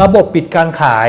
ระบบปิดการขาย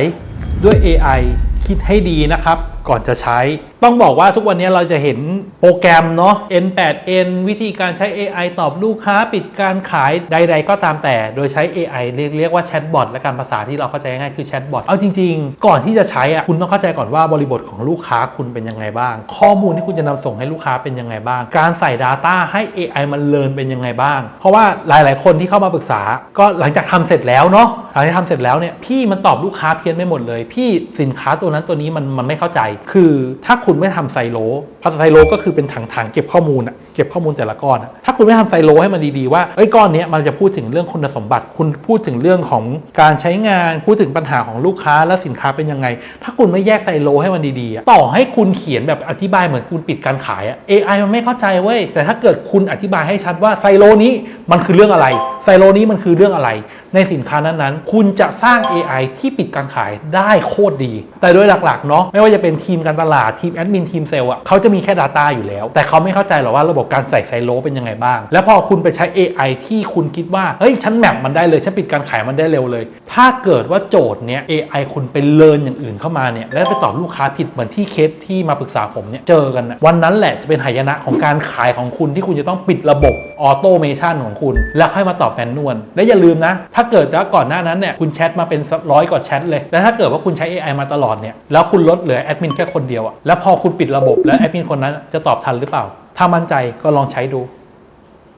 ด้วย AI คิดให้ดีนะครับก่อนจะใช้ ต้องบอกว่าทุกวันนี้เราจะเห็นโปรแกรมเนาะ N8N วิธีการใช้ AI ตอบลูกค้าปิดการขายใด ๆ ก็ตามแต่ โดยใช้ AI เรียกเรียกว่าแชทบอทและการภาษาที่เราเข้าใจง่ายคือแชทบอทเอาจริง ๆ ก่อนที่จะใช้อะคุณต้องเข้าใจก่อนว่าบริบทของลูกค้าคุณเป็นยังไงบ้าง ข้อมูลที่คุณจะนำส่งให้ลูกค้าเป็นยังไงบ้าง การใส่ Data ให้ AI มันเรียนเป็นยังไงบ้าง เพราะว่าหลาย ๆ คนที่เข้ามาปรึกษา ก็หลังจากทำเสร็จแล้วเนาะหลังจากทำเสร็จแล้วเนี่ยพี่มันตอบลูกค้าเพี้ยนไม่หมดเลย พี่สินค้าตัวนั้นตัวนี้มันมันไม่เข้าใจคือถ้าคุณไม่ทำไซโลภาษาไซโลก็คือเป็นถังๆเก็บข้อมูลอะเก็บข้อมูลแต่ละก้อน ถ้าคุณไม่ทำไซโลให้มันดีๆว่าเอ้ก้อนนี้มันจะพูดถึงเรื่องคุณสมบัติ คุณพูดถึงเรื่องของการใช้งาน พูดถึงปัญหาของลูกค้าและสินค้าเป็นยังไง ถ้าคุณไม่แยกไซโลให้มันดีๆ ต่อให้คุณเขียนแบบอธิบายเหมือนคุณปิดการขายอะ AI มันไม่เข้าใจเว้ย แต่ถ้าเกิดคุณอธิบายให้ชัดว่าไซโลนี้มันคือเรื่องอะไรไซโลนี้มันคือเรื่องอะไร ในสินค้านั้นๆ คุณจะสร้าง AI ที่ปิดการขายได้โคตรดี แต่โดยหลักๆเนาะไม่ว่าจะเป็นทีมการตลาดทีมแอดมินทีมเซลล์อะเขาจะมีแค่ Data อยู่แล้ว แต่เขาไม่เข้าใจหรอกว่าระบบการใส่ไซโลเป็นยังไงบ้าง แล้วพอคุณไปใช้ AI ที่คุณคิดว่าเฮ้ยฉันแมปมันได้เลยฉันปิดการขายมันได้เร็วเลย ถ้าเกิดว่าโจทย์เนี้ย AI คุณไปเลิร์นอย่างอื่นเข้ามาเนี่ยแล้วไปตอบลูกค้าผิดเหมือนที่เคสที่มาปรึกษาผมเนี่ยเจอกันนะวันนั้นแหละจะเป็นหายนะของการขายของคุณที่คุณจะต้องปิดระบบออโตเมชันของคุณ แล้วค่อยมาตอบแมนนวลและอย่าลืมนะ ถ้าเกิดว่าก่อนหน้านั้นเนี่ยคุณแชทมาเป็นร้อยกว่าแชทเลยแต่ถ้าเกิดว่าคุณใช้ AI มาตลอดเนี่ยแล้วคุณลดเหลือแอดมินแค่คนเดียวอะแล้วพอคุณปิดระบบแล้วแอดมินคนนั้นจะตอบทันหรือเปล่า ถ้ามั่นใจก็ลองใช้ดู